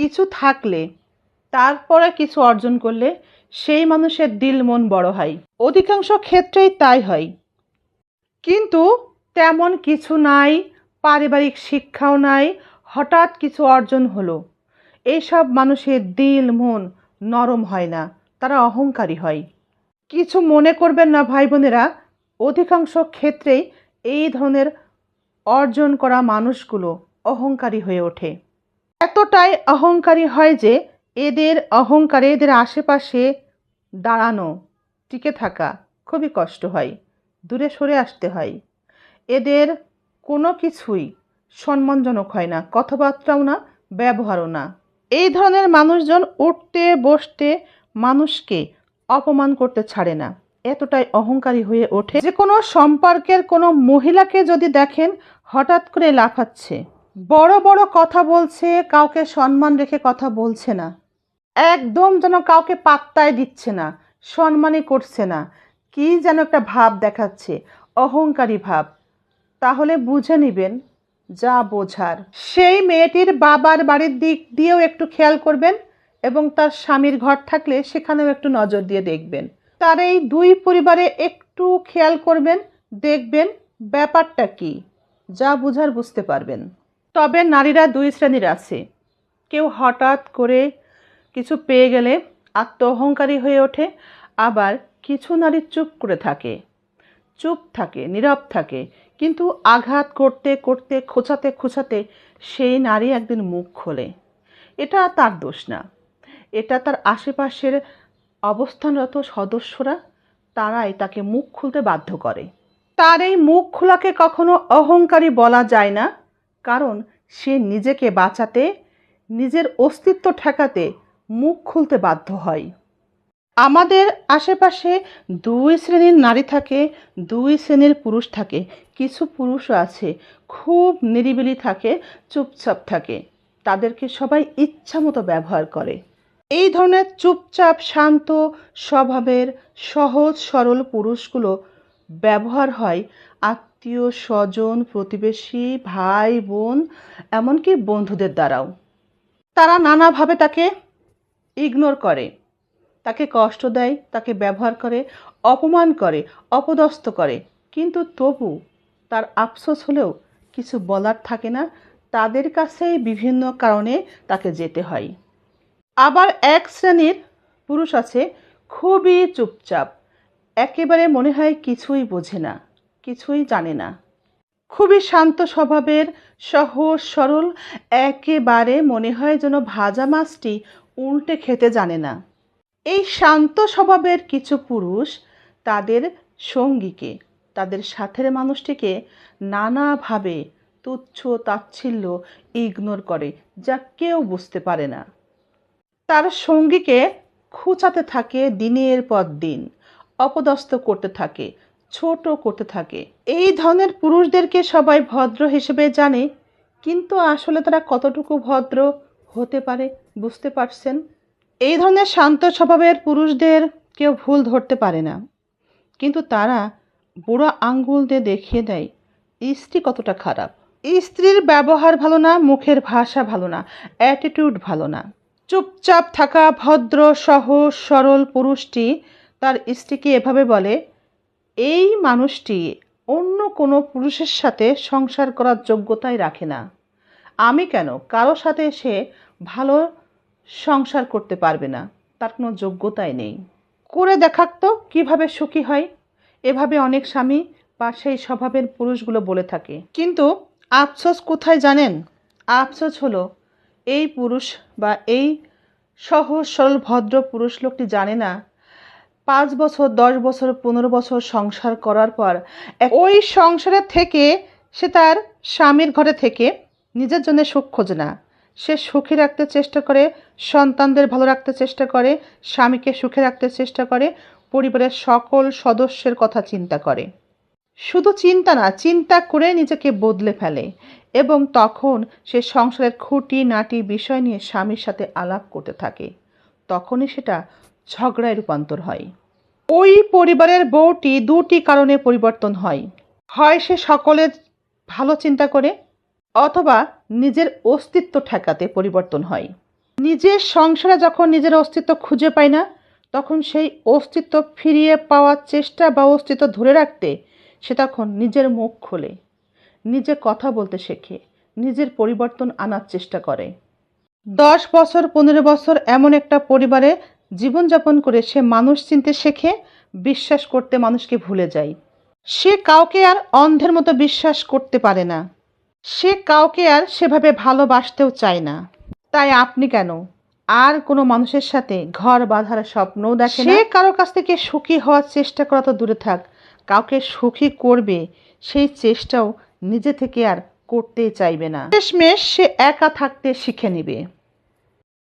কিছু থাকলে, তারপরে কিছু অর্জন করলে সেই মানুষের দিল মন বড় হয়। অধিকাংশ ক্ষেত্রেই তাই হয়। কিন্তু তেমন কিছু নাই, পারিবারিক শিক্ষাও নাই, হঠাৎ কিছু অর্জন হলো। এইসব মানুষের দিল মন নরম হয় না, তারা অহংকারী হয়। কিছু মনে করবেন না ভাই বোনেরা অধিকাংশ ক্ষেত্রেই এই ধরনের অর্জন করা মানুষগুলো অহংকারী হয়ে ওঠে। এতটাই অহংকারী হয় যে এদের অহংকারে এদের আশেপাশে দাঁড়ানো, টিকে থাকা খুবই কষ্ট হয়, দূরে সরে আসতে হয়। এদের কোনো কিছুই সম্মানজনক হয় না, কথাবার্তাও না, ব্যবহারও না। এই ধরনের মানুষজন উঠতে, বসতে মানুষকে অপমান করতে ছাড়ে না। এতটাই অহংকারী হয়ে ওঠে যে কোনো সম্পর্কের কোনো মহিলাকে যদি দেখেন, হঠাৎ করে লাফাচ্ছে। বড় বড় কথা বলছে, কাউকে সম্মান রেখে কথা বলছে না। একদম যেন কাউকে পাত্তায় দিচ্ছে না, সম্মানই করছে না। কি যেন একটা ভাব দেখাচ্ছে, অহংকারী ভাব। তাহলে বুঝে নেবেন, যা বোঝার। সেই মেয়েটির বাবার বাড়ির দিক দিয়েও একটু খেয়াল করবেন এবং তার স্বামীর ঘর থাকলে সেখানেও একটু নজর দিয়ে দেখবেন। তার এই দুই পরিবারে একটু খেয়াল করবেন, দেখবেন ব্যাপারটা কি, যা বুঝার বুঝতে পারবেন। তবে নারীরা দুই শ্রেণির আছে। কেউ হঠাৎ করে কিছু পেয়ে গেলে আত্ম অহংকারী হয়ে ওঠে, আবার কিছু নারী চুপ করে থাকে। চুপ থাকে, নীরব থাকে, কিন্তু আঘাত করতে করতে, খোঁচাতে খোঁচাতে সেই নারী একদিন মুখ খোলে। এটা তার দোষ না। এটা তার আশেপাশের অবস্থানরত সদস্যরা, তারাই তাকে মুখ খুলতে বাধ্য করে। তার এই মুখ খোলাকে কখনো অহংকারী বলা যায় না। কারণ সে নিজেকে বাঁচাতে, নিজের অস্তিত্ব ঠেকাতে মুখ খুলতে বাধ্য হয়। আমাদের আশেপাশে দুই শ্রেণির নারী থাকে, দুই শ্রেণির পুরুষ থাকে। কিছু পুরুষও আছে, খুব নিরিবিলি থাকে, চুপচাপ থাকে। তাদেরকে সবাই ইচ্ছা মতো ব্যবহার করে। এই ধরনের চুপচাপ, শান্ত স্বভাবের সহজ, সরল পুরুষগুলো ব্যবহার হয় আত্মীয় স্বজন, প্রতিবেশী, ভাই, বোন, এমনকি বন্ধুদের দ্বারাও। তারা নানাভাবে তাকে ইগনোর করে, তাকে কষ্ট দেয়, তাকে ব্যবহার করে, অপমান করে, অপদস্থ করে। কিন্তু তবু তার আফসোস হলেও কিছু বলার থাকে না। তাদের কাছেই বিভিন্ন কারণে তাকে যেতে হয়। আবার এক শ্রেণির পুরুষ আছে, খুবই চুপচাপ। একেবারে মনে হয় কিছুই বোঝে না, কিছুই জানে না। খুবই শান্ত স্বভাবের, সহজ, সরল, একেবারে মনে হয় যেন ভাজা মাছটি উল্টে খেতে জানে না। এই শান্ত স্বভাবের কিছু পুরুষ তাদের সঙ্গীকে, তাদের সাথের মানুষটিকে নানাভাবে তুচ্ছ তাচ্ছিল্য ইগনোর করে যা কেউ বুঝতে পারে না। তার সঙ্গীকে খুঁচাতে থাকে দিনের পর দিন। অপদস্থ করতে থাকে, ছোট করতে থাকে। এই ধরনের পুরুষদেরকে সবাই ভদ্র হিসেবে জানে, কিন্তু আসলে তারা কতটুকু ভদ্র হতে পারে বুঝতে পারছেন? এই ধরনের শান্ত স্বভাবের পুরুষদের কেউ ভুল ধরতে পারে না, কিন্তু তারা বুড়ো আঙ্গুল দিয়ে দেখিয়ে দেয়, স্ত্রী কতটা খারাপ। স্ত্রীর ব্যবহার ভালো না, মুখের ভাষা ভালো না অ্যাটিটিউড ভালো না। চুপচাপ থাকা ভদ্র, সহজ, সরল পুরুষটি তার স্ত্রীকে এভাবে বলে, এই মানুষটি অন্য কোনো পুরুষের সাথে সংসার করার যোগ্যতাই রাখে না। আমি কেন? কারও সাথে সে ভালো সংসার করতে পারবে না। তার কোনো যোগ্যতাই নেই। করে দেখাক তো, কীভাবে সুখী হয়। এভাবে অনেক স্বামী বা সেই স্বভাবের পুরুষগুলো বলে থাকে। কিন্তু আফসোস কোথায় জানেন? আফসোস হলো, এই পুরুষ বা এই সহজ সরল ভদ্র পুরুষ লোকটি জানে না পাঁচ বছর, দশ বছর, পনেরো বছর সংসার করার পর ওই সংসারের থেকে সে তার স্বামীর ঘরে থেকে নিজের জন্য সুখ খোঁজে না। সে সুখী রাখতে চেষ্টা করে, সন্তানদের ভালো রাখতে চেষ্টা করে, স্বামীকে সুখে রাখতে চেষ্টা করে, পরিবারের সকল সদস্যের কথা চিন্তা করে। শুধু চিন্তা না, চিন্তা করে নিজেকে বদলে ফেলে এবং তখন সে সংসারের খুঁটি নাটি বিষয় নিয়ে স্বামীর সাথে আলাপ করতে থাকে। তখনই সেটা ঝগড়ায় রূপান্তর হয়। ওই পরিবারের বউটি দুটি কারণে পরিবর্তন হয়। হয় সে সকলের ভালো চিন্তা করে, অথবা নিজের অস্তিত্ব ঠেকাতে পরিবর্তন হয়। নিজের সংসারে যখন নিজের অস্তিত্ব খুঁজে পায় না, তখন সেই অস্তিত্ব ফিরিয়ে পাওয়ার চেষ্টা বা অস্তিত্ব ধরে রাখতে সে তখন নিজের মুখ খোলে, নিজে কথা বলতে শেখে, নিজের পরিবর্তন আনার চেষ্টা করে। দশ বছর, পনেরো বছর এমন একটা পরিবারে জীবনযাপন করে সে মানুষ চিনতে শেখে, বিশ্বাস করতে মানুষকে ভুলে যায়। সে কাউকে আর অন্ধের মতো বিশ্বাস করতে পারে না। সে কাউকে আর সেভাবে ভালোবাসতেও চায় না। তাই আপনি কেন? আর কোনো মানুষের সাথে ঘর বাঁধার স্বপ্নও দেখে সে কারও কাছ থেকে সুখী হওয়ার চেষ্টা করা তো দূরে থাক। কাউকে সুখী করবে, সেই চেষ্টাও নিজে থেকে আর করতেই চাইবে না। শেষমেশ সে একা থাকতে শিখে নেবে।